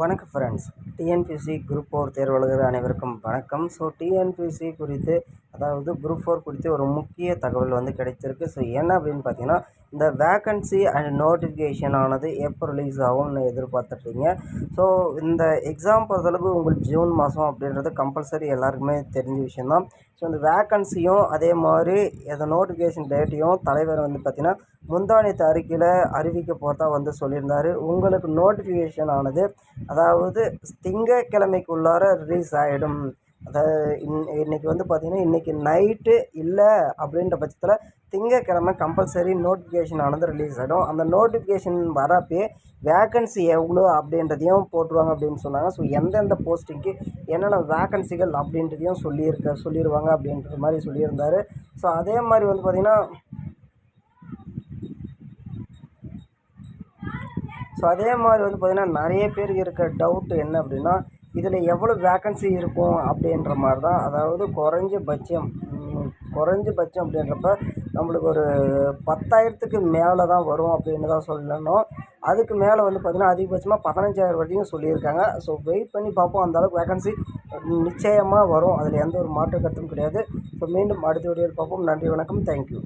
வணக்கம் friends TNPSC group four தேர்வாளர்கள் அனைவருக்கும் வணக்கம். ஸோ டிஎன்பிசி குறித்து அதாவது குரூப் ஃபோர் குறித்து ஒரு முக்கிய தகவல் வந்து கிடைச்சிருக்கு ஸோ என்ன அப்படின்னு பார்த்தீங்கன்னா இந்த வேக்கன்சி அண்ட் நோட்டிஃபிகேஷன் ஆனது எப்போ ரிலீஸ் ஆகும்னு எதிர்பார்த்துட்றீங்க ஸோ இந்த எக்ஸாம் பொறுத்தளவுக்கு உங்களுக்கு ஜூன் மாதம் அப்படின்றது கம்பல்சரி எல்லாருக்குமே தெரிஞ்ச விஷயந்தான் ஸோ இந்த வேக்கன்சியும் அதே மாதிரி இந்த நோட்டிஃபிகேஷன் டேட்டையும் தலைவர் வந்து பார்த்திங்கன்னா முந்தானித்த அறிக்கையில் அறிவிக்க போகிறதா வந்து சொல்லியிருந்தார். உங்களுக்கு நோட்டிஃபிகேஷன் ஆனது அதாவது திங்கக்கிழமைக்குள்ளார ரிலீஸ் ஆகிடும் அதாவது இன் இன்றைக்கி வந்து பார்த்திங்கன்னா இன்றைக்கி நைட்டு இல்லை அப்படின்ற பட்சத்தில் திங்கக்கிழமை கம்பல்சரி நோட்டிஃபிகேஷன் ஆனது ரிலீஸ் ஆகிடும் அந்த நோட்டிஃபிகேஷன் வரப்பே வேக்கன்சி எவ்வளோ அப்படின்றதையும் போட்டுருவாங்க அப்படின்னு சொன்னாங்க. ஸோ எந்தெந்த போஸ்டிங்க்கு என்னென்ன வேக்கன்சிகள் அப்படின்றதையும் சொல்லியிருக்க சொல்லிடுவாங்க அப்படின்ற மாதிரி சொல்லியிருந்தார். ஸோ அதே மாதிரி வந்து பார்த்திங்கன்னா ஸோ அதே மாதிரி வந்து பார்த்திங்கன்னா நிறைய பேருக்கு இருக்க டவுட்டு என்ன அப்படின்னா இதில் எவ்வளோ வேக்கன்சி இருக்கும் அப்படின்ற மாதிரி தான் அதாவது குறைஞ்சபட்சம் குறைஞ்சபட்சம் அப்படின்றப்ப நம்மளுக்கு ஒரு பத்தாயிரத்துக்கு மேலே தான் வரும் அப்படின்னு தான் சொல்லணும். அதுக்கு மேலே வந்து பார்த்திங்கன்னா அதிகபட்சமாக பதினஞ்சாயிரம் வரைக்கும் சொல்லியிருக்காங்க. ஸோ வெயிட் பண்ணி பார்ப்போம் அந்தளவுக்கு வேகன்சி நிச்சயமாக வரும். அதில் எந்த ஒரு மாற்று கருத்தும் கிடையாது. ஸோ மீண்டும் அடுத்த வீடியோவில் பார்ப்போம். நன்றி வணக்கம். தேங்க்யூ